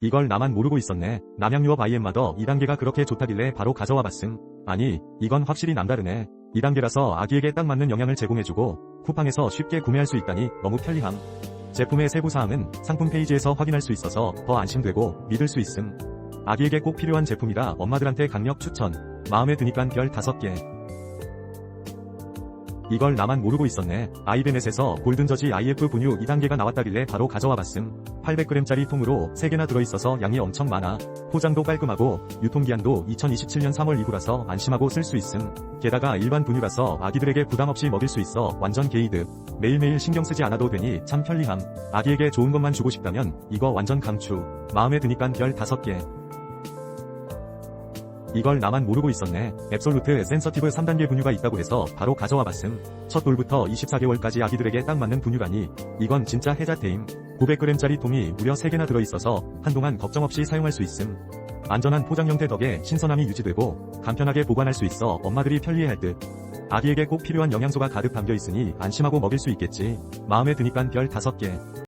이걸 나만 모르고 있었네. 남양유업 IM마더 2단계가 그렇게 좋다길래 바로 가져와 봤음. 아니, 이건 확실히 남다르네. 2단계라서 아기에게 딱 맞는 영양을 제공해주고 쿠팡에서 쉽게 구매할 수 있다니 너무 편리함. 제품의 세부 사항은 상품 페이지에서 확인할 수 있어서 더 안심되고 믿을 수 있음. 아기에게 꼭 필요한 제품이라 엄마들한테 강력 추천. 마음에 드니깐 별 5개. 이걸 나만 모르고 있었네. 아이베넷에서 골든저지 IF 분유 2단계가 나왔다길래 바로 가져와 봤음. 800g짜리 통으로 3개나 들어있어서 양이 엄청 많아. 포장도 깔끔하고 유통기한도 2027년 3월 이후라서 안심하고 쓸 수 있음. 게다가 일반 분유라서 아기들에게 부담없이 먹일 수 있어 완전 게이득. 매일매일 신경 쓰지 않아도 되니 참 편리함. 아기에게 좋은 것만 주고 싶다면 이거 완전 강추. 마음에 드니깐 별 5개. 이걸 나만 모르고 있었네. 앱솔루트 센서티브 3단계 분유가 있다고 해서 바로 가져와 봤음. 첫 돌부터 24개월까지 아기들에게 딱 맞는 분유라니 이건 진짜 해자테임. 900g짜리 통이 무려 3개나 들어있어서 한동안 걱정 없이 사용할 수 있음. 안전한 포장 형태 덕에 신선함이 유지되고 간편하게 보관할 수 있어 엄마들이 편리해할 듯. 아기에게 꼭 필요한 영양소가 가득 담겨 있으니 안심하고 먹일 수 있겠지. 마음에 드니깐 별 5개.